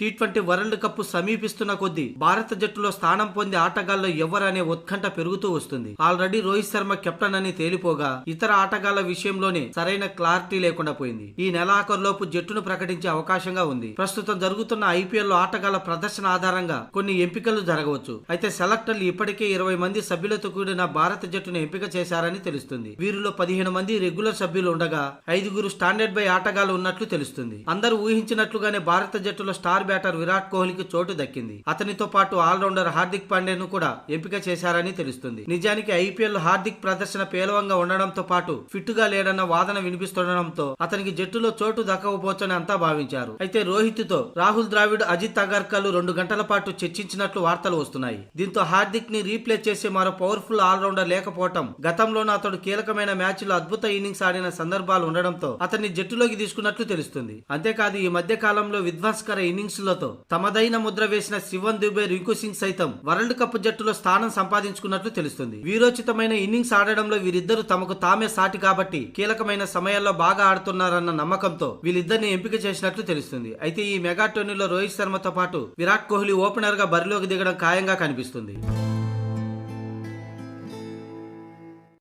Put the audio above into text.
T twenty world cup సమీపిస్తున్న కొద్దీ భారత జట్టులో స్థానం పొందే ఆటగాళ్ళు ఎవరనే ఉత్కంఠ పెరుగుతూ వస్తుంది. ఆల్రెడీ రోహిత్ శర్మ కెప్టెన్ అని తేలిపోగా ఇతర ఆటగాళ్ళ విషయంలోనే సరైన క్లారిటీ లేకుండా పోయింది. ఈ నెలాఖరులోపు జట్టును ప్రకటించే అవకాశంగా ఉంది. ప్రస్తుతం జరుగుతున్న ఐపీఎల్లో ఆటగాళ్ళ ప్రదర్శన ఆధారంగా కొన్ని ఎంపికలు జరగవచ్చు. అయితే సెలెక్టర్లు ఇప్పటికే ఇరవై మంది సభ్యులతో కూడిన భారత జట్టును ఎంపిక చేశారని తెలుస్తుంది. వీరిలో పదిహేను మంది రెగ్యులర్ సభ్యులు ఉండగా ఐదుగురు స్టాండర్డ్ బై ఆటగాళ్ళు ఉన్నట్లు తెలుస్తుంది. అందరూ ఊహించినట్లుగానే భారత జట్టులో స్టార్ బ్యాటర్ విరాట్ కోహ్లీకి చోటు దక్కింది. అతనితో పాటు ఆల్రౌండర్ హార్దిక్ పాండేను కూడా ఎంపిక చేశారని తెలుస్తుంది. నిజానికి ఐపీఎల్ హార్దిక్ ప్రదర్శన పేలవంగా ఉండడంతో పాటు ఫిట్గా లేడన్న వాదన వినిపిస్తుండడంతో అతనికి జట్టులో చోటు దక్కకపోవచ్చని అంతా భావించారు. అయితే రోహిత్తో రాహుల్ ద్రావిడ్ అజిత్ అగర్కర్ రెండు గంటల పాటు చర్చించినట్లు వార్తలు వస్తున్నాయి. దీంతో హార్దిక్ని రీప్లేస్ చేసే మరో పవర్ఫుల్ ఆల్రౌండర్ లేకపోవటం గతంలోనూ అతడు కీలకమైన మ్యాచ్లో అద్భుత ఇన్నింగ్స్ ఆడిన సందర్భాలు ఉండడంతో అతన్ని జట్టులోకి తీసుకున్నట్లు తెలుస్తుంది. అంతేకాదు ఈ మధ్య కాలంలో విధ్వంసకర ఇన్నింగ్స్ సిక్స్లతో తమదైన ముద్ర వేసిన శివన్ దుబే రింకు సింగ్ సైతం వరల్డ్ కప్ జట్టులో స్థానం సంపాదించుకున్నట్లు తెలుస్తుంది. వీరోచితమైన ఇన్నింగ్స్ ఆడడంలో వీరిద్దరూ తమకు తామే సాటి కాబట్టి కీలకమైన సమయాల్లో బాగా ఆడుతున్నారన్న నమ్మకంతో వీళ్ళిద్దరిని ఎంపిక చేసినట్లు తెలుస్తుంది. అయితే ఈ మెగా టోర్నీలో రోహిత్ శర్మతో పాటు విరాట్ కోహ్లీ ఓపెనర్గా బరిలోకి దిగడం ఖాయంగా కనిపిస్తుంది.